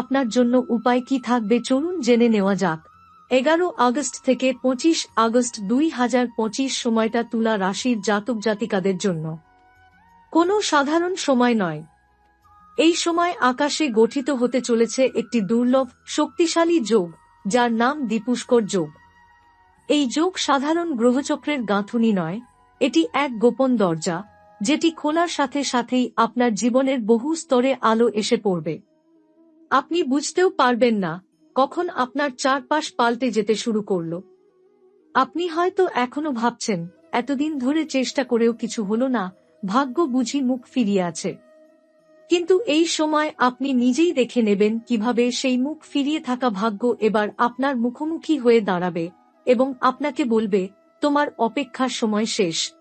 আপনার জন্য উপায় কি থাকবে চলুন জেনে নেওয়া যাক। এগারো আগস্ট থেকে পঁচিশ আগস্ট দুই হাজার পঁচিশ সময়টা তুলা রাশির জাতক জাতিকাদের জন্য। কোনো সাধারণ সময় নয়। এই সময় আকাশে গঠিত হতে চলেছে একটি দুর্লভ, শক্তিশালী যোগ, যার নাম দীপুষ্কর যোগ। এই যোগ সাধারণ গ্রহচক্রের গাঁথুনি নয়, এটি এক গোপন দরজা, যেটি খোলার সাথে সাথেই আপনার জীবনের বহু স্তরে আলো এসে পড়বে। আপনি বুঝতেও পারবেন না কখন আপনার চারপাশ পাল্টে যেতে শুরু করল। আপনি হয়তো এখনও ভাবছেন, এতদিন ধরে চেষ্টা করেও কিছু হলো না, ভাগ্য বুঝি মুখ ফিরিয়ে আছে। কিন্তু এই সময় আপনি নিজেই দেখে নেবেন কীভাবে সেই মুখ ফিরিয়ে থাকা ভাগ্য এবার আপনার মুখোমুখি হয়ে দাঁড়াবে এবং আপনাকে বলবে, তোমার অপেক্ষার সময় শেষ।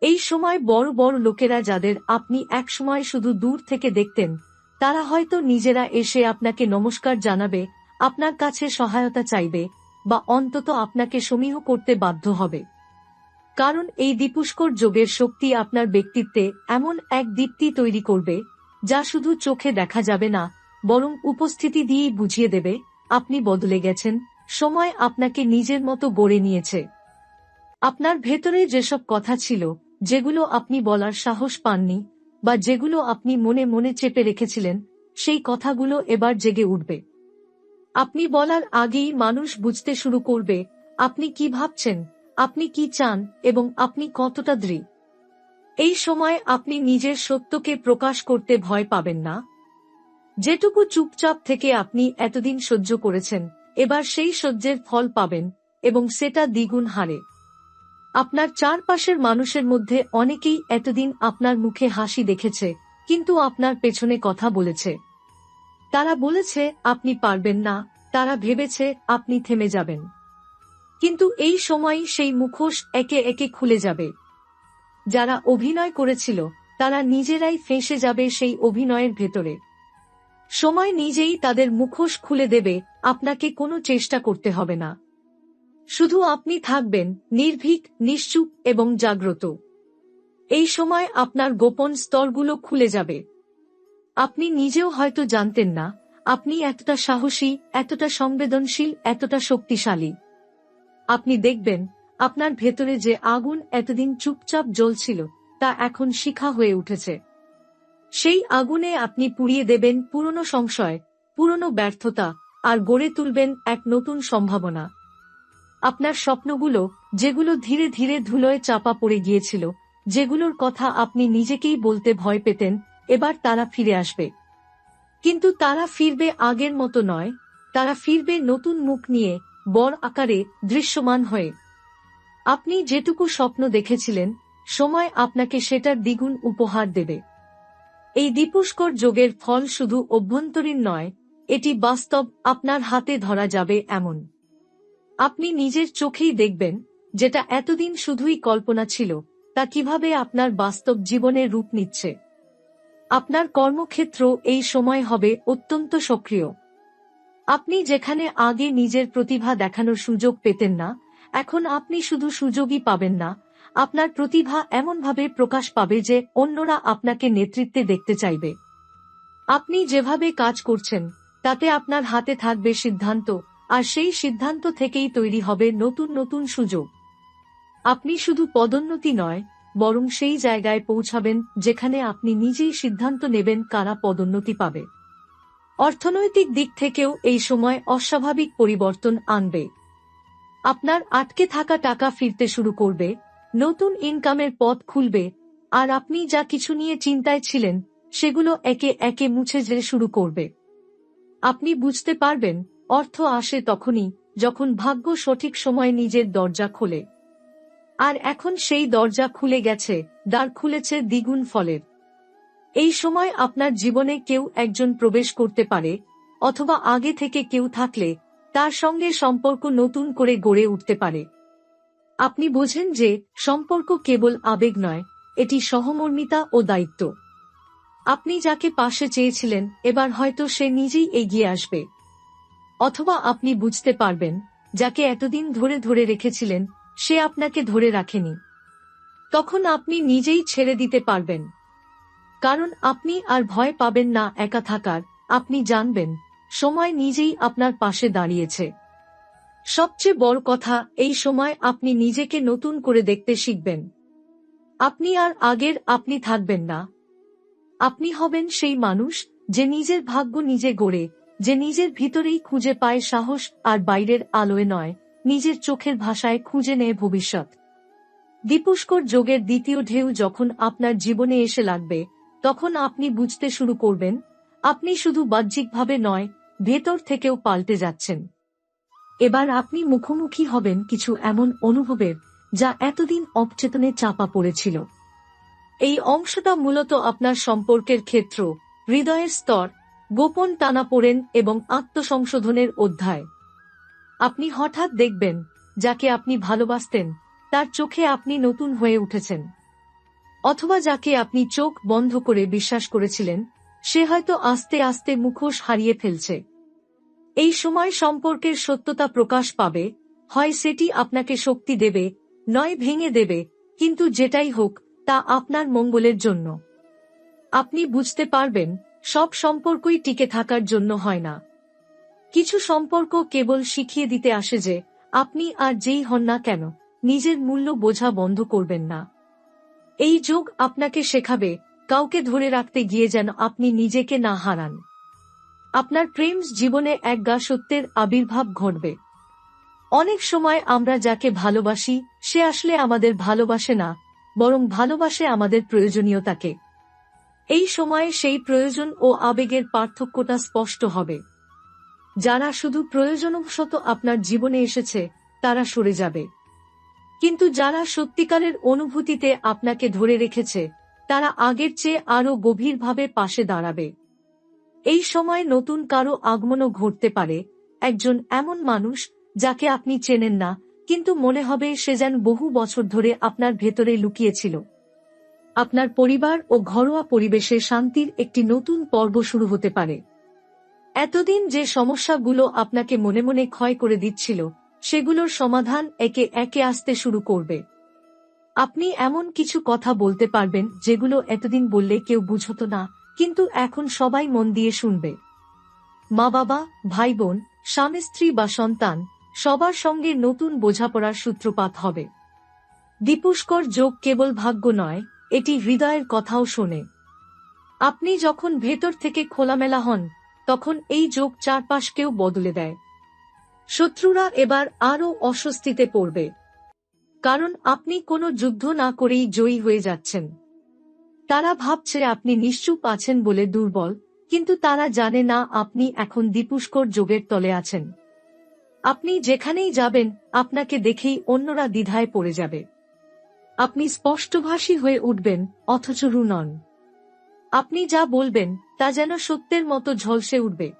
এই সময় বড় বড় লোকেরা যাদের আপনি একসময় শুধু দূর থেকে দেখতেন তারা হয়তো নিজেরা এসে আপনাকে নমস্কার জানাবে, আপনার কাছে সহায়তা চাইবে, বা অন্তত আপনাকে সমীহ করতে বাধ্য হবে। কারণ এই দীপুষ্কর যোগের শক্তি আপনার ব্যক্তিত্বে এমন এক দীপ্তি তৈরি করবে, যা শুধু চোখে দেখা যাবে না, বরং উপস্থিতি দিয়েই বুঝিয়ে দেবে, আপনি বদলে গেছেন, সময় আপনাকে নিজের মতো গড়ে নিয়েছে। আপনার ভেতরে যেসব কথা ছিল, যেগুলো আপনি বলার সাহস পাননি বা যেগুলো আপনি মনে মনে চেপে রেখেছিলেন, সেই কথাগুলো এবার জেগে উঠবে। আপনি বলার আগেই মানুষ বুঝতে শুরু করবে, আপনি কি ভাবছেন, আপনি কি চান এবং আপনি কতটা দৃঢ়। এই সময় আপনি নিজের সত্যকে প্রকাশ করতে ভয় পাবেন না। যেটুকু চুপচাপ থেকে আপনি এতদিন সহ্য করেছেন, এবার সেই সহ্যের ফল পাবেন এবং সেটা দ্বিগুণ হারে। আপনার চারপাশের মানুষের মধ্যে অনেকেই এতদিন আপনার মুখে হাসি দেখেছে, কিন্তু আপনার পেছনে কথা বলেছে। তারা বলেছে, আপনি পারবেন না। তারা ভেবেছে, আপনি থেমে যাবেন। কিন্তু এই সময় সেই মুখোশ একে একে খুলে যাবে। যারা অভিনয় করেছিল, তারা নিজেরাই ফেঁসে যাবে সেই অভিনয়ের ভেতরে। সময় নিজেই তাদের মুখোশ খুলে দেবে, আপনাকে কোনো চেষ্টা করতে হবে না। শুধু আপনি থাকবেন, নির্ভীক, নিশ্চুপ এবং জাগ্রত। এই সময় আপনার গোপন স্তরগুলো খুলে যাবে। আপনি নিজেও হয়তো জানতেন না, আপনি এতটা সাহসী, এতটা সংবেদনশীল, এতটা শক্তিশালী। আপনি দেখবেন, আপনার ভেতরে যে আগুন এতদিন চুপচাপ জ্বলছিল, তা এখন শিখা হয়ে উঠেছে। সেই আগুনে আপনি পুড়িয়ে দেবেন পুরনো সংশয়, পুরনো ব্যর্থতা, আর গড়ে তুলবেন এক নতুন সম্ভাবনা। আপনার স্বপ্নগুলো, যেগুলো ধীরে ধীরে ধুলোয় চাপা পড়ে গিয়েছিল, যেগুলোর কথা আপনি নিজেকেই বলতে ভয় পেতেন, এবার তারা ফিরে আসবে। কিন্তু তারা ফিরবে আগের মতো নয়, তারা ফিরবে নতুন মুখ নিয়ে, বড় আকারে, দৃশ্যমান হয়ে। আপনি যেটুকু স্বপ্ন দেখেছিলেন, সময় আপনাকে সেটার দ্বিগুণ উপহার দেবে। এই দীপুষ্কর যোগের ফল শুধু অভ্যন্তরীণ নয়, এটি বাস্তব আপনার হাতে ধরা যাবে এমন। আপনি নিজের চোখেই দেখবেন, যেটা এতদিন শুধুই কল্পনা ছিল, তা কীভাবে আপনার বাস্তব জীবনে রূপ নিচ্ছে। আপনার কর্মক্ষেত্র এই সময় হবে অত্যন্ত সক্রিয়। আপনি যেখানে আগে নিজের প্রতিভা দেখানোর সুযোগ পেতেন না, এখন আপনি শুধু সুযোগই পাবেন না, আপনার প্রতিভা এমনভাবে প্রকাশ পাবে যে অন্যরা আপনাকে নেতৃত্বে দেখতে চাইবে। আপনি যেভাবে কাজ করছেন, তাতে আপনার হাতে থাকবে সিদ্ধান্ত আর সেই সিদ্ধান্ত থেকেই তৈরি হবে নতুন নতুন সুযোগ। আপনি শুধু পদোন্নতি নয়, বরং সেই জায়গায় পৌঁছাবেন যেখানে আপনি নিজেই সিদ্ধান্ত নেবেন কারা পদোন্নতি পাবে। অর্থনৈতিক দিক থেকেও এই সময় অস্বাভাবিক পরিবর্তন আনবে। আপনার আটকে থাকা টাকা ফিরতে শুরু করবে, নতুন ইনকামের পথ খুলবে, আর আপনি যা কিছু নিয়ে চিন্তায় ছিলেন, সেগুলো একে একে মুছে যেতে শুরু করবে। আপনি বুঝতে পারবেন অর্থ আসে তখনই, যখন ভাগ্য সঠিক সময়ে নিজের দরজা খোলে। আর এখন সেই দরজা খুলে গেছে, দ্বার খুলেছে দ্বিগুণ ফলের। এই সময় আপনার জীবনে কেউ একজন প্রবেশ করতে পারে, অথবা আগে থেকে কেউ থাকলে, তার সঙ্গে সম্পর্ক নতুন করে গড়ে উঠতে পারে। আপনি বোঝেন যে, সম্পর্ক কেবল আবেগ নয়, এটি সহমর্মিতা ও দায়িত্ব। আপনি যাকে পাশে চেয়েছিলেন, এবার হয়তো সে নিজেই এগিয়ে আসবে। অথবা আপনি বুঝতে পারবেন, যাকে এতদিন ধরে ধরে রেখেছিলেন, সে আপনাকে ধরে রাখেনি। তখন আপনি নিজেই ছেড়ে দিতে পারবেন। কারণ আপনি আর ভয় পাবেন না, একা থাকার। আপনি জানবেন, সময় নিজেই আপনার পাশে দাঁড়িয়েছে। সবচেয়ে বড় কথা, এই সময় আপনি নিজেকে নতুন করে দেখতে শিখবেন। আপনি আর আগের আপনি থাকবেন না। আপনি হবেন সেই মানুষ, যে নিজের ভাগ্য নিজে গড়ে যে নিজের ভিতরেই খুঁজে পায় সাহস আর বাইরের আলোয় নয়, নিজের চোখের ভাষায় খুঁজে নেয় ভবিষ্যৎ। দীপুষ্কর যোগের দ্বিতীয় ঢেউ যখন আপনার জীবনে এসে লাগবে, তখন আপনি বুঝতে শুরু করবেন, আপনি শুধু বাহ্যিকভাবে নয়, ভেতর থেকেও পাল্টে যাচ্ছেন। এবার আপনি মুখোমুখি হবেন কিছু এমন অনুভবের, যা এতদিন অবচেতনে চাপা পড়েছিল। এই অংশটা মূলত আপনার সম্পর্কের ক্ষেত্র, হৃদয়ের স্তর গোপন টানা পড়েন এবং আত্মসংশোধনের অধ্যায়। আপনি হঠাৎ দেখবেন, যাকে আপনি ভালোবাসতেন, তার চোখে আপনি নতুন হয়ে উঠেছেন। অথবা যাকে আপনি চোখ বন্ধ করে বিশ্বাস করেছিলেন, সে হয়তো আস্তে আস্তে মুখোশ হারিয়ে ফেলছে। এই সময় সম্পর্কের সত্যতা প্রকাশ পাবে, হয় সেটি আপনাকে শক্তি দেবে, নয় ভেঙে দেবে, কিন্তু যেটাই হোক, তা আপনার মঙ্গলের জন্য। আপনি বুঝতে পারবেন সব সম্পর্কই টিকে থাকার জন্য হয় না। কিছু সম্পর্ক কেবল শিখিয়ে দিতে আসে যে, আপনি আর যেই হন না কেন, নিজের মূল্য বোঝা বন্ধ করবেন না। এই যোগ আপনাকে শেখাবে, কাউকে ধরে রাখতে গিয়ে যেন আপনি নিজেকে না হারান। আপনার প্রেম জীবনে এক গা সত্যের আবির্ভাব ঘটবে। অনেক সময় আমরা যাকে ভালোবাসি, সে আসলে আমাদের ভালোবাসে না, বরং ভালোবাসে আমাদের প্রয়োজনীয়তাকে। এই সময়ে সেই প্রয়োজন ও আবেগের পার্থক্যটা স্পষ্ট হবে। যারা শুধু প্রয়োজনবশত আপনার জীবনে এসেছে, তারা সরে যাবে। কিন্তু যারা সত্যিকারের অনুভূতিতে আপনাকে ধরে রেখেছে, তারা আগের চেয়ে আরও গভীরভাবে পাশে দাঁড়াবে। এই সময় নতুন কারও আগমনও ঘটতে পারে, একজন এমন মানুষ যাকে আপনি চেনেন না, কিন্তু মনে হবে সে যেন বহু বছর ধরে আপনার ভেতরে লুকিয়েছিল। আপনার পরিবার ও ঘরোয়া পরিবেশে শান্তির একটি নতুন পর্ব শুরু হতে পারে। এতদিন যে সমস্যাগুলো আপনাকে মনে মনে ক্ষয় করে দিচ্ছিল, সেগুলোর সমাধান একে একে আসতে শুরু করবে। আপনি এমন কিছু কথা বলতে পারবেন যেগুলো এতদিন বললে কেউ বুঝত না, কিন্তু এখন সবাই মন দিয়ে শুনবে। মা বাবা ভাই বোন স্বামী স্ত্রী বা সন্তান, সবার সঙ্গে নতুন বোঝাপড়ার সূত্রপাত হবে। দীপুষ্কর যোগ কেবল ভাগ্য নয় এটি হৃদয়ের কথাও শোনে। আপনি যখন ভেতর থেকে খোলামেলা হন, তখন এই যোগ চারপাশকেও বদলে দেয়। শত্রুরা এবার আরও অস্বস্তিতে পড়বে। কারণ আপনি কোনো যুদ্ধ না করেই জয়ী হয়ে যাচ্ছেন। তারা ভাবছে আপনি নিশ্চুপ আছেন বলে দুর্বল, কিন্তু তারা জানে না আপনি এখন দীপুষ্কর যোগের তলে আছেন। আপনি যেখানেই যাবেন, আপনাকে দেখেই অন্যরা দ্বিধায় পড়ে যাবে। আপনি স্পষ্টভাষী হয়ে উঠবেন, অথচ রু নন আপনি যা বলবেন, তা যেন সত্যের মতো ঝলসে উঠবে।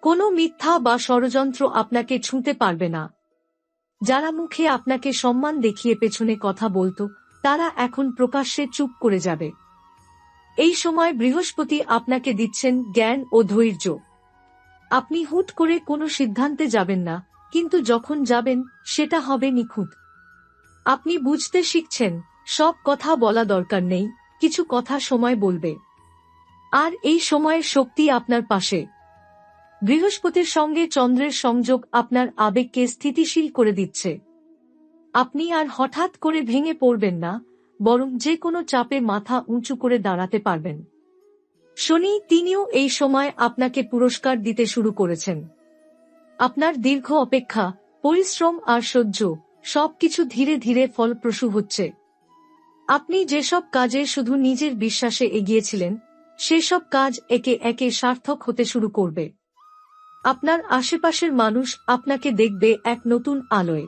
কোনো মিথ্যা বা ষড়যন্ত্র আপনাকে ছুঁতে পারবে না। যারা মুখে আপনাকে সম্মান দেখিয়ে পেছনে কথা বলতো, তারা এখন প্রকাশ্যে চুপ করে যাবে। এই সময় বৃহস্পতি আপনাকে দিচ্ছেন জ্ঞান ও ধৈর্য। আপনি হুট করে কোনো সিদ্ধান্তে যাবেন না, কিন্তু যখন যাবেন, সেটা হবে নিখুঁত। আপনি বুঝতে শিখছেন, সব কথা বলা দরকার নেই, কিছু কথা সময় বলবে। আর এই সময়ের শক্তি আপনার পাশে। বৃহস্পতির সঙ্গে চন্দ্রের সংযোগ আপনার আবেগকে স্থিতিশীল করে দিচ্ছে। আপনি আর হঠাৎ করে ভেঙে পড়বেন না, বরং যে কোনো চাপে মাথা উঁচু করে দাঁড়াতে পারবেন। শনি তিনিও এই সময় আপনাকে পুরস্কার দিতে শুরু করেছেন। আপনার দীর্ঘ অপেক্ষা, পরিশ্রম আর সহ্য সবকিছু ধীরে ধীরে ফলপ্রসূ হচ্ছে। আপনি যেসব কাজে শুধু নিজের বিশ্বাসে এগিয়েছিলেন, সেসব কাজ একে একে সার্থক হতে শুরু করবে। আপনার আশেপাশের মানুষ আপনাকে দেখবে এক নতুন আলোয়।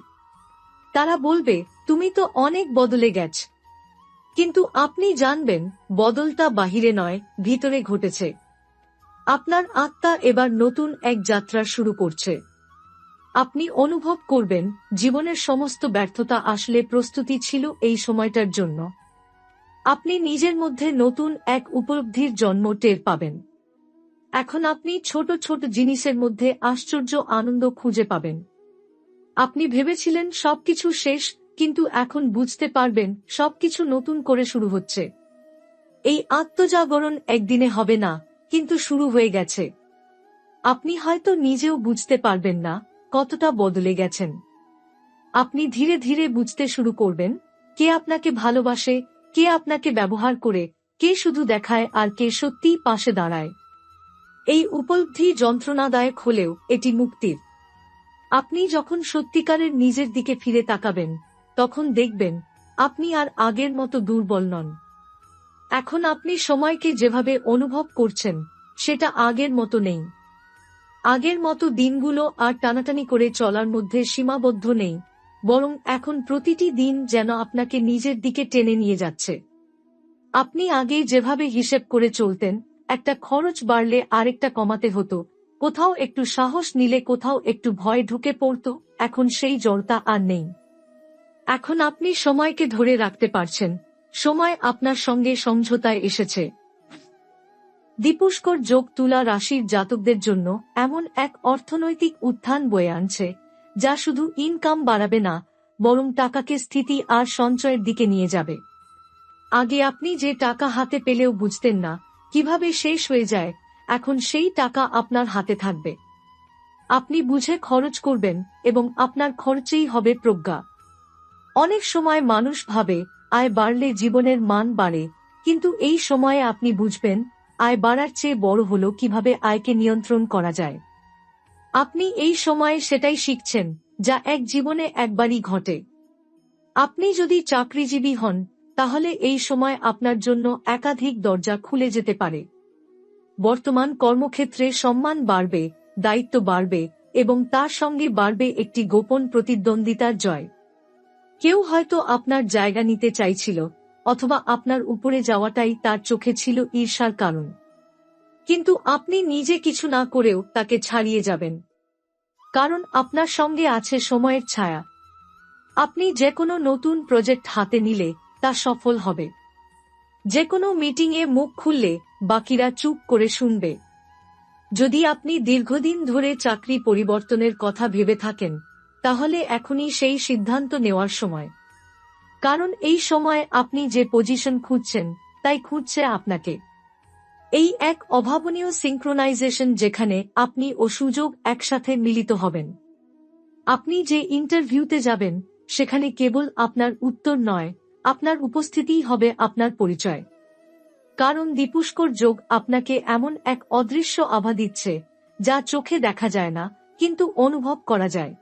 তারা বলবে, তুমি তো অনেক বদলে গেছ। কিন্তু আপনি জানবেন, বদলটা বাহিরে নয়, ভিতরে ঘটেছে। আপনার আত্মা এবার নতুন এক যাত্রা শুরু করছে। আপনি অনুভব করবেন, জীবনের সমস্ত ব্যর্থতা আসলে প্রস্তুতি ছিল এই সময়টার জন্য। আপনি নিজের মধ্যে নতুন এক উপলব্ধির জন্ম টের পাবেন। এখন আপনি ছোট ছোট জিনিসের মধ্যে আশ্চর্য আনন্দ খুঁজে পাবেন। আপনি ভেবেছিলেন সবকিছু শেষ, কিন্তু এখন বুঝতে পারবেন সবকিছু নতুন করে শুরু হচ্ছে। এই আত্মজাগরণ একদিনে হবে না, কিন্তু শুরু হয়ে গেছে। আপনি হয়তো নিজেও বুঝতে পারবেন না কতটা বদলে গেছেন? আপনি ধীরে ধীরে বুঝতে শুরু করবেন, কে আপনাকে ভালোবাসে, কে আপনাকে ব্যবহার করে, কে শুধু দেখায় আর কে সত্যিই পাশে দাঁড়ায়। এই উপলব্ধি যন্ত্রণাদায়ক হলেও এটি মুক্তির। আপনি যখন সত্যিকারের নিজের দিকে ফিরে তাকাবেন, তখন দেখবেন, আপনি আর আগের মতো দুর্বল নন। এখন আপনি সময়কে যেভাবে অনুভব করছেন, সেটা আগের মতো নেই। আগের মতো দিনগুলো আর টানাটানি করে চলার মধ্যে সীমাবদ্ধ নেই, বরং এখন প্রতিটি দিন যেন আপনাকে নিজের দিকে টেনে নিয়ে যাচ্ছে। আপনি আগে যেভাবে হিসেব করে চলতেন, একটা খরচ বাড়লে আরেকটা কমাতে হতো, কোথাও একটু সাহস নিলে কোথাও একটু ভয় ঢুকে পড়ত, এখন সেই জড়তা আর নেই। এখন আপনি সময়কে ধরে রাখতে পারছেন, সময় আপনার সঙ্গে সমঝোতায় এসেছে। দীপুষ্কর যোগ তুলা রাশির জাতকদের জন্য এমন এক অর্থনৈতিক উত্থান বয়ে আনছে, যা শুধু ইনকাম বাড়াবে না, বরং টাকাকে স্থিতি আর সঞ্চয়ের দিকে নিয়ে যাবে। আগে আপনি যে টাকা হাতে পেলেও বুঝতেন না, কীভাবে শেষ হয়ে যায়, এখন সেই টাকা আপনার হাতে থাকবে। আপনি বুঝে খরচ করবেন এবং আপনার খরচেই হবে প্রজ্ঞা। অনেক সময় মানুষ ভাবে, আয় বাড়লে জীবনের মান বাড়ে, কিন্তু এই সময়ে আপনি বুঝবেন আয় বাড়ার চেয়ে বড় হল কীভাবে আয়কে নিয়ন্ত্রণ করা যায়। আপনি এই সময়ে সেটাই শিখছেন, যা এক জীবনে একবারই ঘটে। আপনি যদি চাকরিজীবী হন, তাহলে এই সময় আপনার জন্য একাধিক দরজা খুলে যেতে পারে। বর্তমান কর্মক্ষেত্রে সম্মান বাড়বে, দায়িত্ব বাড়বে, এবং তার সঙ্গে বাড়বে একটি গোপন প্রতিদ্বন্দ্বিতার জয়। কেউ হয়তো আপনার জায়গা নিতে চাইছিল অথবা আপনার উপরে যাওয়াটাই তার চোখে ছিল ঈর্ষার কারণ। কিন্তু আপনি নিজে কিছু না করেও তাকে ছাড়িয়ে যাবেন। কারণ আপনার সঙ্গে আছে সময়ের ছায়া। আপনি যে কোনো নতুন প্রজেক্ট হাতে নিলে তা সফল হবে। যে কোনো মিটিংয়ে মুখ খুললে বাকিরা চুপ করে শুনবে। যদি আপনি দীর্ঘদিন ধরে চাকরি পরিবর্তনের কথা ভেবে থাকেন, তাহলে এখনই সেই সিদ্ধান্ত নেওয়ার সময়। কারণ এই সময় আপনি যে পজিশন খুঁজছেন, তাই খুঁজছে আপনাকে। এই এক অভাবনীয় সিঙ্ক্রোনাইজেশন যেখানে আপনি ও সুযোগ একসাথে মিলিত হবেন। আপনি যে ইন্টারভিউতে যাবেন, সেখানে কেবল আপনার উত্তর নয়, আপনার উপস্থিতিই হবে আপনার পরিচয়। কারণ দীপুষ্কর যোগ আপনাকে এমন এক অদৃশ্য আভা দিচ্ছে, যা চোখে দেখা যায় না, কিন্তু অনুভব করা যায়।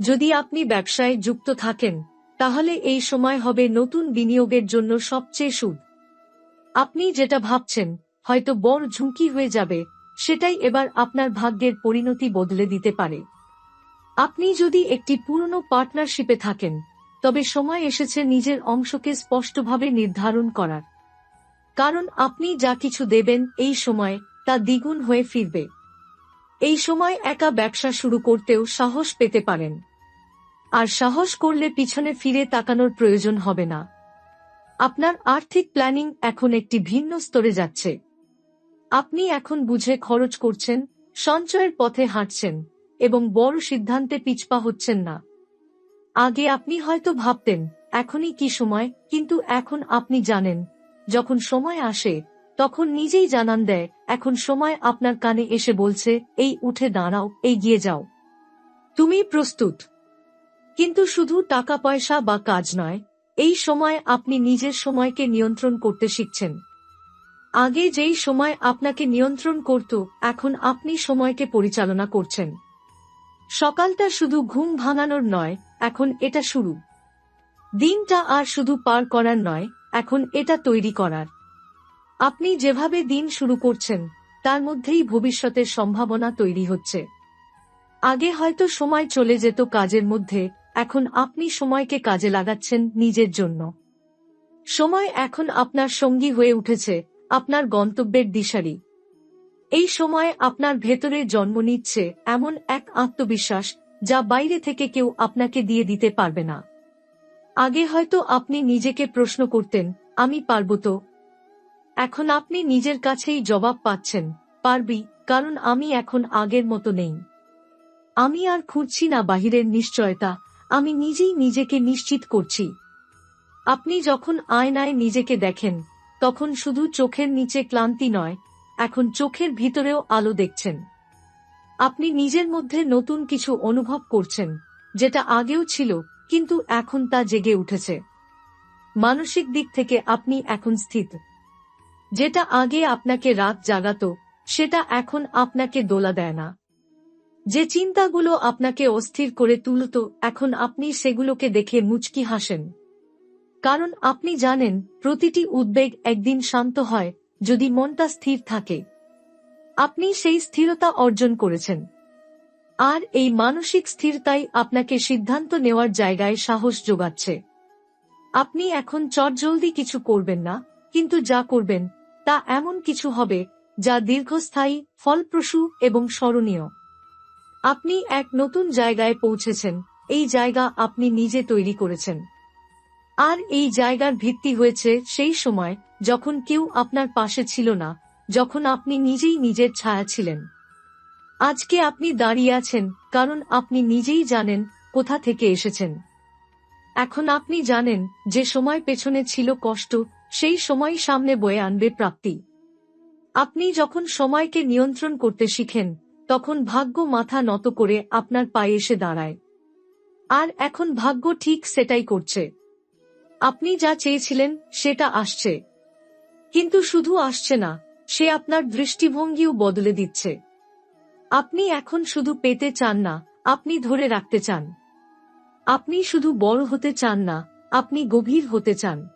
যদি আপনি ব্যবসায় যুক্ত থাকেন তাহলে এই সময় হবে নতুন বিনিয়োগের জন্য সবচেয়ে সুদ। আপনি যেটা ভাবছেন, হয়তো বড় ঝুঁকি হয়ে যাবে, সেটাই এবার আপনার ভাগ্যের পরিণতি বদলে দিতে পারে। আপনি যদি একটি পুরনো পার্টনারশিপে থাকেন, তবে সময় এসেছে নিজের অংশকে স্পষ্টভাবে নির্ধারণ করার। কারণ আপনি যা কিছু দেবেন এই সময় তা দ্বিগুণ হয়ে ফিরবে। এই সময় একা ব্যবসা শুরু করতেও সাহস পেতে পারেন। আর সাহস করলে পিছনে ফিরে তাকানোর প্রয়োজন হবে না। আপনার আর্থিক প্ল্যানিং এখন একটি ভিন্ন স্তরে যাচ্ছে। আপনি এখন বুঝে খরচ করছেন, সঞ্চয়ের পথে হাঁটছেন, এবং বড় সিদ্ধান্তে পিছপা হচ্ছেন না। আগে আপনি হয়তো ভাবতেন, এখনই কি সময়, কিন্তু এখন আপনি জানেন, যখন সময় আসে, তখন নিজেই জানান দেয়, এখন সময় আপনার কানে এসে বলছে, এই, উঠে দাঁড়াও এই গিয়ে যাও। তুমি প্রস্তুত। কিন্তু শুধু টাকা পয়সা বা কাজ নয়, এই সময় আপনি নিজের সময়কে নিয়ন্ত্রণ করতে শিখছেন। আগে যেই সময় আপনাকে নিয়ন্ত্রণ করত, এখন আপনি সময়কে পরিচালনা করছেন। সকালটা শুধু ঘুম ভাঙানোর নয়, এখন এটা শুরু। দিনটা আর শুধু পার করার নয়, এখন এটা তৈরি করার। আপনি যেভাবে দিন শুরু করছেন, তার মধ্যেই ভবিষ্যতের সম্ভাবনা তৈরি হচ্ছে। আগে হয়তো সময় চলে যেত কাজের মধ্যে এখন আপনি সময়কে কাজে লাগাচ্ছেন নিজের জন্য। সময় এখন আপনার সঙ্গী হয়ে উঠেছে, আপনার গন্তব্যের দিশারি। এই সময় আপনার ভেতরে জন্ম নিচ্ছে এমন এক আত্মবিশ্বাস যা বাইরে থেকে কেউ আপনাকে দিয়ে দিতে পারবে না। আগে হয়তো আপনি নিজেকে প্রশ্ন করতেন, আমি পারব তো? এখন আপনি নিজের কাছেই জবাব পাচ্ছেন, পারবি, কারণ আমি এখন আগের মতো নেই। আমি আর খুঁজছি না বাহিরের নিশ্চয়তা আমি নিজেই নিজেকে নিশ্চিত করছি। আপনি যখন আয়নায় নিজেকে দেখেন, তখন শুধু চোখের নিচে ক্লান্তি নয়, এখন চোখের ভিতরেও আলো দেখছেন। আপনি নিজের মধ্যে নতুন কিছু অনুভব করছেন, যেটা আগেও ছিল, কিন্তু এখন তা জেগে উঠেছে। মানসিক দিক থেকে আপনি এখন স্থিত যেটা আগে আপনাকে রাত জাগাত, সেটা এখন আপনাকে দোলা দেয় না। যে চিন্তাগুলো আপনাকে অস্থির করে তুলত, এখন আপনি সেগুলোকে দেখে মুচকি হাসেন। কারণ আপনি জানেন, প্রতিটি উদ্বেগ একদিন শান্ত হয়, যদি মনটা স্থির থাকে। আপনি সেই স্থিরতা অর্জন করেছেন। আর এই মানসিক স্থিরতাই আপনাকে সিদ্ধান্ত নেওয়ার জায়গায় সাহস যোগাচ্ছে। আপনি এখন চটজলদি কিছু করবেন না, কিন্তু যা করবেন, তা এমন কিছু হবে, যা দীর্ঘস্থায়ী, ফলপ্রসূ এবং স্মরণীয়। আপনি এক নতুন জায়গায় পৌঁছেছেন। এই জায়গা আপনি নিজে তৈরি করেছেন। আর এই জায়গার ভিত্তি হয়েছে সেই সময় যখন কেউ আপনার পাশে ছিল না, যখন আপনি নিজেই নিজের ছায়া ছিলেন। আজকে আপনি দাঁড়িয়ে আছেন কারণ আপনি নিজেই জানেন কোথা থেকে এসেছেন। এখন আপনি জানেন যে সময় পেছনে ছিল কষ্ট, সেই সময় সামনে বয়ে আনবে প্রাপ্তি। আপনি যখন সময়কে নিয়ন্ত্রণ করতে শিখেন তখন ভাগ্য মাথা নত করে আপনার পায়ে এসে দাঁড়ায়। আর এখন ভাগ্য ঠিক সেটাই করছে। আপনি যা চেয়েছিলেন, সেটা আসছে। কিন্তু শুধু আসছে না, সে আপনার দৃষ্টিভঙ্গিও বদলে দিচ্ছে। আপনি এখন শুধু পেতে চান না, আপনি ধরে রাখতে চান। আপনি শুধু বড় হতে চান না, আপনি গভীর হতে চান।